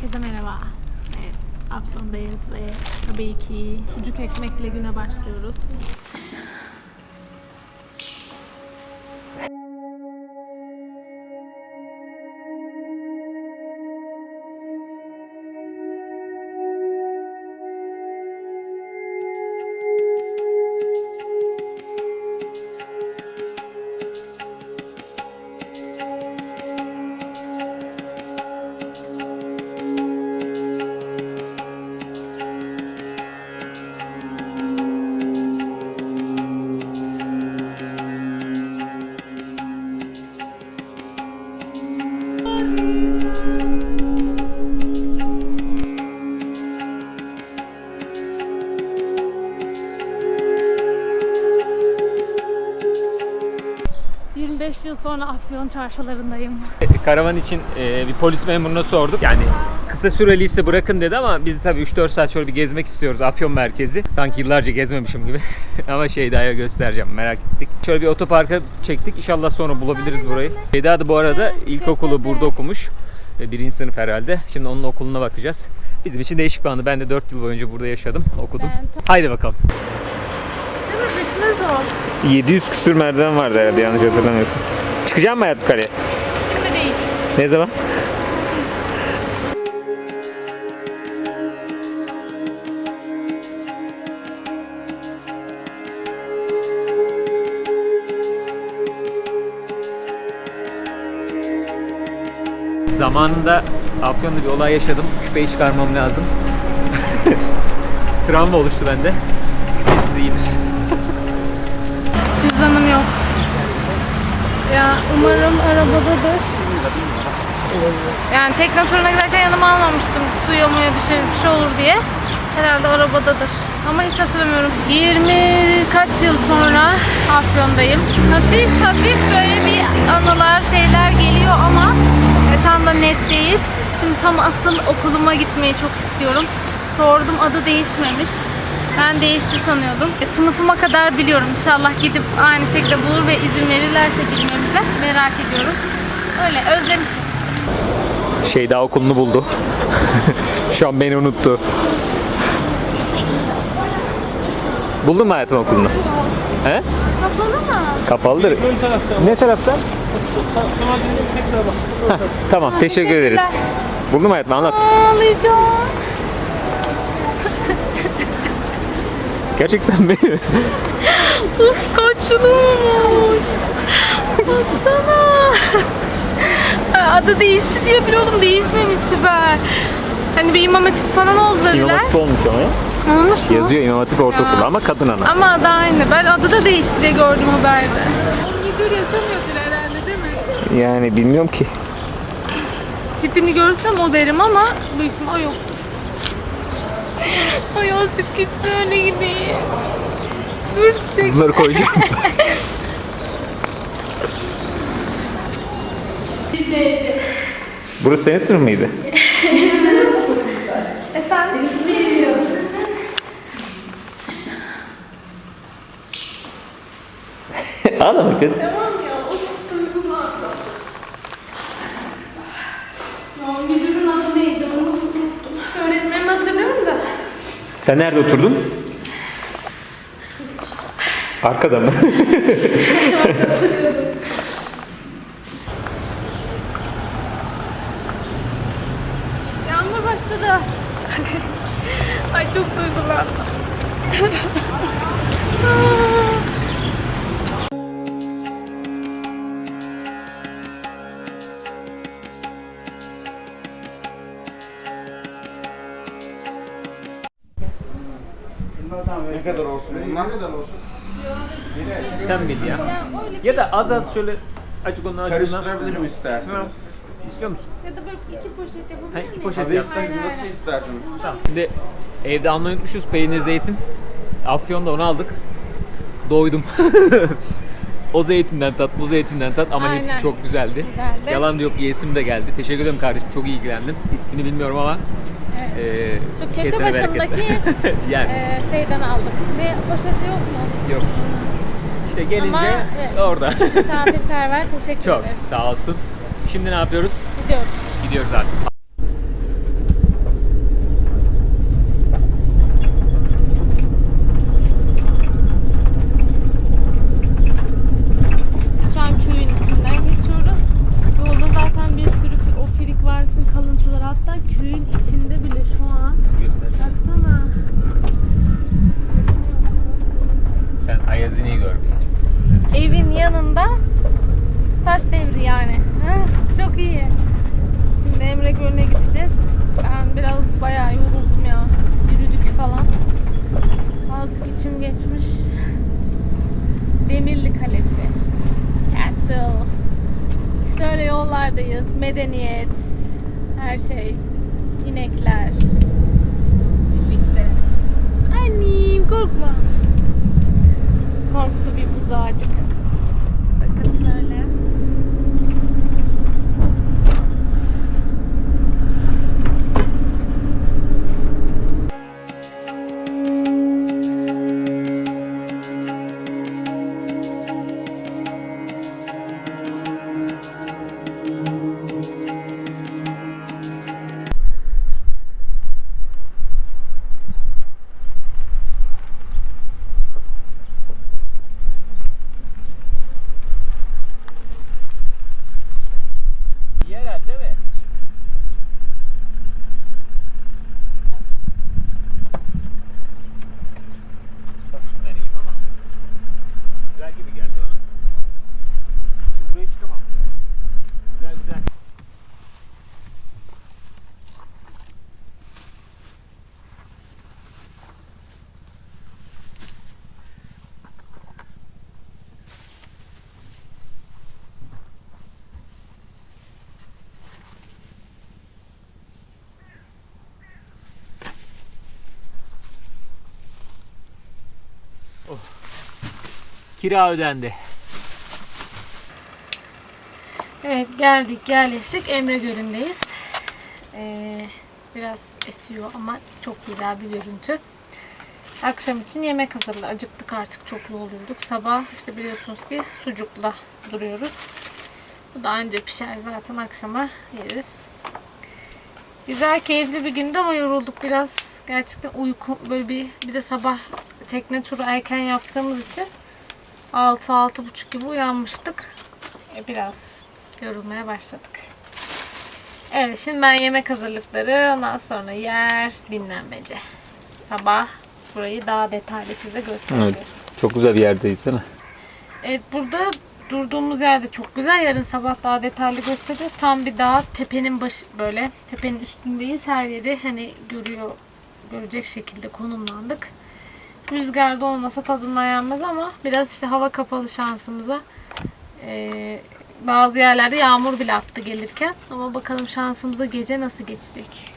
Herkese merhaba. Evet, Afyon'dayız ve tabii ki sucuk ekmekle güne başlıyoruz. Yıl sonra Afyon çarşılarındayım. Karavan için e, bir polis memuruna sorduk. Yani kısa süreliyse bırakın dedi ama biz tabii 3-4 saat şöyle bir gezmek istiyoruz Afyon merkezi. Sanki yıllarca gezmemişim gibi. ama Şeyda'ya göstereceğim merak ettik. Şöyle bir otoparka çektik. İnşallah sonra bulabiliriz burayı. Şeyda da bu arada ilkokulu burada okumuş. E, Birinci sınıf herhalde. Şimdi onun okuluna bakacağız. Bizim için değişik bir anı. Ben de 4 yıl boyunca burada yaşadım, okudum. Haydi bakalım. Evet, içine zor. 700 küsür merdiven vardı herhalde yanlış hatırlamıyorsam. Çıkacağım mı hayat yukarıya? Şimdi değil. Ne zaman? Zamanında Afyon'da bir olay yaşadım. Küpeyi çıkarmam lazım. Travma oluştu bende. Küpesiz iyidir. Cüzdanım yok. Ya umarım arabadadır. Yani tekne turuna giderken yanıma almamıştım. Suya muya düşer bir şey olur diye. Herhalde arabadadır. Ama hiç hatırlamıyorum. 20 kaç yıl sonra Afyon'dayım. Hafif hafif böyle bir anılar şeyler geliyor ama e, tam da net değil. Şimdi tam asıl okuluma gitmeyi çok istiyorum. Sordum adı değişmemiş. Ben değişti sanıyordum. E, sınıfıma kadar biliyorum. İnşallah gidip aynı şekilde bulur ve izin verirlerse gitmemize. Merak ediyorum. Öyle özlemişiz. Şeyda okulunu buldu. Şu an beni unuttu. Buldun mu hayatım okulunu? He? Kapalı mı? Kapalıdır. Ne tarafta? Heh, tamam teşekkür ederiz. teşekkürler. Buldum hayatım anlat. Ağlayacağım. Gerçekten mi? Uf kaç yılım olmuş. Baksana. Adı değişti diye biliyordum. Değişmemiş süper. Hani bir imam hatip falan oldu İmam dediler. Hatip olmuş ama ya. Olmuş mu? Yazıyor İmam Hatip Ortaokulu ama kadın ana. Ama adı aynı. Ben adı da değişti diye gördüm haberde. O müdür yaşamıyordur herhalde değil mi? Yani bilmiyorum ki. Tipini görsem o derim ama büyük o yoktur. Ay azıcık gitsin öyle gideyim. Dur çek. Bunları koyacağım. Burası senin sınıf mıydı? Efendim? Ağlama kız. Tamam ya, o çok duygulandım. Ya müdürün adı neydi onu unuttum. Öğretmenimi hatırlıyorum da. Sen nerede oturdun? Arkada mı? Yağmur başladı. Ay çok duygulandım. Ne kadar olsun? Bunlar ne kadar olsun? Sen bil ya. Ya öyle Ya da az az şöyle acık onun acığından. Karıştırabilirim isterseniz. İstiyor musun? ya da böyle iki poşet yapabilir Ha, iki poşet yapsın. siz nasıl isterseniz. Tamam. Şimdi evde almayı unutmuşuz peynir zeytin. Afyon'da onu aldık. Doydum. o zeytinden tat, bu zeytinden tat ama Aynen. hepsi çok güzeldi. Güzeldi. Yalan da yok yesim de geldi. Teşekkür ederim kardeşim çok iyi ilgilendin. İsmini bilmiyorum ama eee Şu köşe kesene başındaki yani Ee, şeyden aldık. Ne poşeti yok mu? yok. İşte gelince Ama, evet. orada. Misafirperver teşekkür çok ederiz. sağ olsun. Şimdi ne yapıyoruz? Gidiyoruz. Gidiyoruz artık. Hatta köyün içinde bile şu an. Göstersene. Baksana. Sen Ayazi'ni gör bir. Evin yanında taş devri yani. Çok iyi. Şimdi Emre Gölü'ne gideceğiz. Ben biraz bayağı yoruldum ya. Yürüdük falan. Azıcık içim geçmiş. Demirli Kalesi. Castle. İşte öyle yollardayız. Medeniyet. Her şey. İnekler. Birlikte. Annem korkma. Korktu bir buzağcık. Bakın şöyle. Kira ödendi. Evet geldik yerleştik Emre Gölü'ndeyiz. Ee, biraz esiyor ama çok güzel bir görüntü. Akşam için yemek hazırla. Acıktık artık çok yorulduk. Sabah işte biliyorsunuz ki sucukla duruyoruz. Bu da anca pişer zaten akşama yeriz. Güzel keyifli bir gündü ama yorulduk biraz. Gerçekten uyku böyle bir bir de sabah tekne turu erken yaptığımız için 6-6.30 gibi uyanmıştık. E, biraz yorulmaya başladık. Evet şimdi ben yemek hazırlıkları ondan sonra yer dinlenmece. Sabah burayı daha detaylı size göstereceğiz. Çok güzel bir yerdeyiz değil mi? Evet burada durduğumuz yerde çok güzel. Yarın sabah daha detaylı göstereceğiz. Tam bir dağ tepenin başı böyle tepenin üstündeyiz. Her yeri hani görüyor görecek şekilde konumlandık. Rüzgarda olmasa tadından yenmez ama biraz işte hava kapalı şansımıza. Ee, bazı yerlerde yağmur bile attı gelirken. Ama bakalım şansımıza gece nasıl geçecek.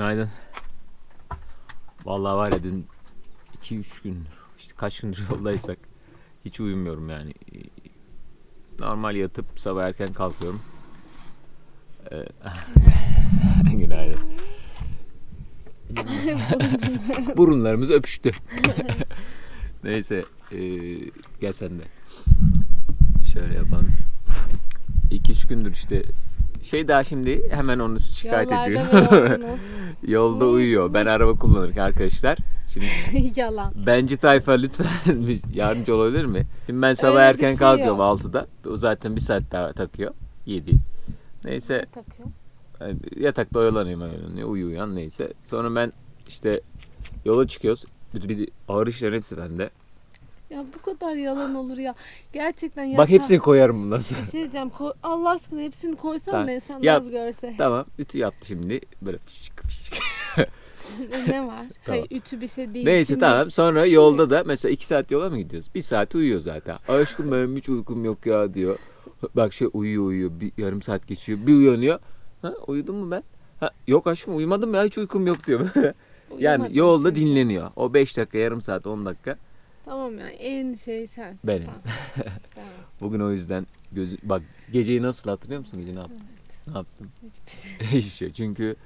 Günaydın. Vallahi var ya dün 2-3 gündür işte kaç gündür yoldaysak hiç uyumuyorum yani. Normal yatıp sabah erken kalkıyorum. Ee, Günaydın. Burunlarımız öpüştü. Neyse ee, gel sen de. Şöyle yapalım. 2-3 gündür işte şey daha şimdi hemen onu şikayet Yollarda ediyor. Yolda uyuyor. Ben araba kullanırken arkadaşlar. Şimdi Yalan. Benci tayfa lütfen yardımcı olabilir mi? Şimdi ben sabah Öyle bir erken şey kalkıyorum yok. 6'da. O zaten bir saat daha takıyor. 7. Neyse Takıyor. yani yatakta öyle. Ne uyu uyan neyse. Sonra ben işte yola çıkıyoruz. Bir, bir ağır işlerin hepsi bende. Ya bu kadar yalan olur ya. Gerçekten ya. Bak hepsini koyarım bundan sonra. Bir şey diyeceğim. Koy, Allah aşkına hepsini koysam Tamam. da insanlar bir görse. Tamam. Ütü yaptı şimdi. Böyle pişik pişik. ne var? Hayır ütü bir şey değil. Neyse Şimdi- tamam. Sonra yolda da mesela iki saat yola mı gidiyoruz? Bir saat uyuyor zaten. Aşkım benim hiç uykum yok ya diyor. Bak şey uyuyor uyuyor. Bir yarım saat geçiyor. Bir uyanıyor. Ha uyudun mu ben? Ha, yok aşkım uyumadım ya hiç uykum yok diyor. yani yolda dinleniyor. O 5 dakika, yarım saat, 10 dakika. Tamam ya en şey sensin. Benim. Tamam. tamam. Bugün o yüzden gözü bak geceyi nasıl hatırlıyor musun gece ne yaptım? Ne yaptım? Hiçbir şey. Hiçbir şey. Çünkü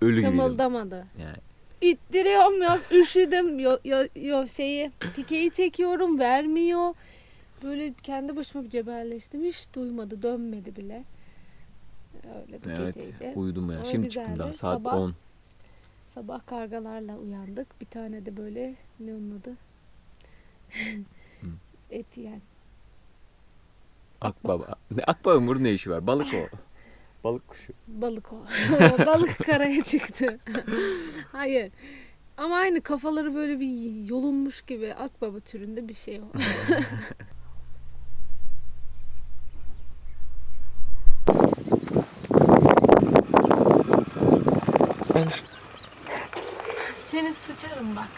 ölü gibiydim. Kımıldamadı. Yani İttiriyorum ya üşüdüm yo, yo, yo şeyi pikeyi çekiyorum vermiyor. Böyle kendi başıma bir cebelleştim hiç duymadı dönmedi bile. Öyle bir evet geceydi. uyudum ya. Ama Şimdi güzeldi. çıktım daha saat Sabah 10. Sabah kargalarla uyandık. Bir tane de böyle ne onun adı? Et yiyen. Akbaba. Ne akbaba burada ne işi var? Balık o. Balık kuşu. Balık o. Balık karaya çıktı. Hayır. Ama aynı kafaları böyle bir yolunmuş gibi akbaba türünde bir şey o. Seni sıçarım bak.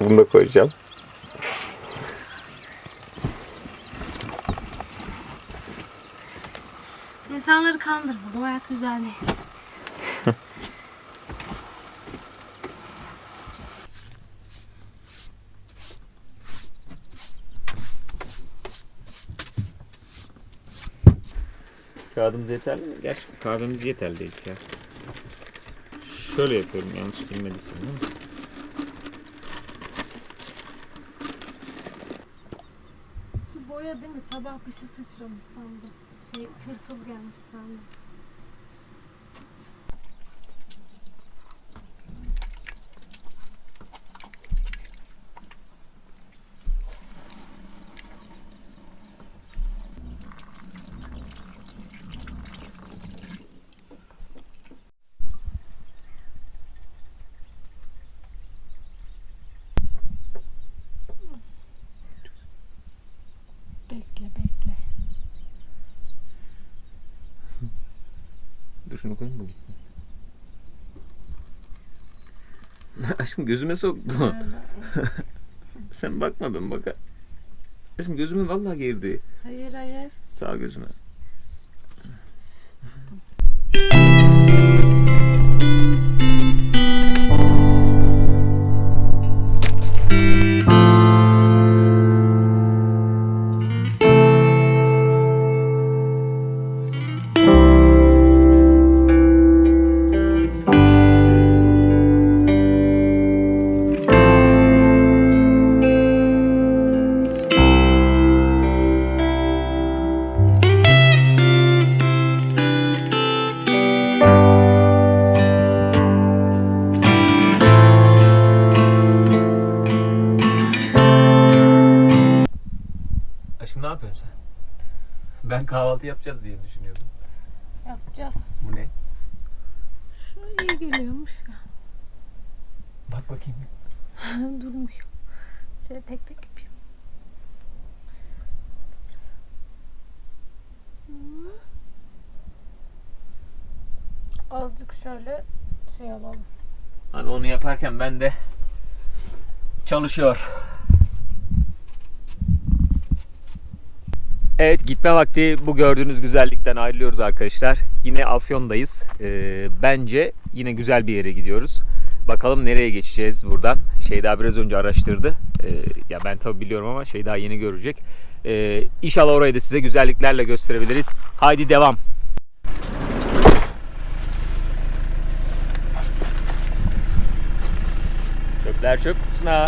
Bunu da koyacağım. İnsanları kandırma. Bu hayat güzel değil. Kağıdımız yeterli mi? Gerçi kahvemiz yeterli değil ya. Şöyle yapıyorum yanlış bilmediysem değil mi? Şu boya değil mi? Sabah şey sıçramış sandım. Tırtıl gelmiş sandım. Dur şunu koyayım mı gitsin? Aşkım gözüme soktu. Sen bakma ben baka. Aşkım gözüme vallahi girdi. Hayır hayır. Sağ gözüme. Yapacağız diye düşünüyordum. Yapacağız. Bu ne? Şu iyi geliyormuş ya. Bak bakayım. Durmuyor. Şöyle tek tek yapayım. Azıcık şöyle şey alalım. Hani onu yaparken ben de çalışıyor. Evet gitme vakti bu gördüğünüz güzellikten ayrılıyoruz arkadaşlar. Yine Afyon'dayız. Ee, bence yine güzel bir yere gidiyoruz. Bakalım nereye geçeceğiz buradan. Şeyda biraz önce araştırdı. Ee, ya ben tabi biliyorum ama şey daha yeni görecek. Ee, inşallah orayı da size güzelliklerle gösterebiliriz. Haydi devam. Çöpler çöp kutusuna.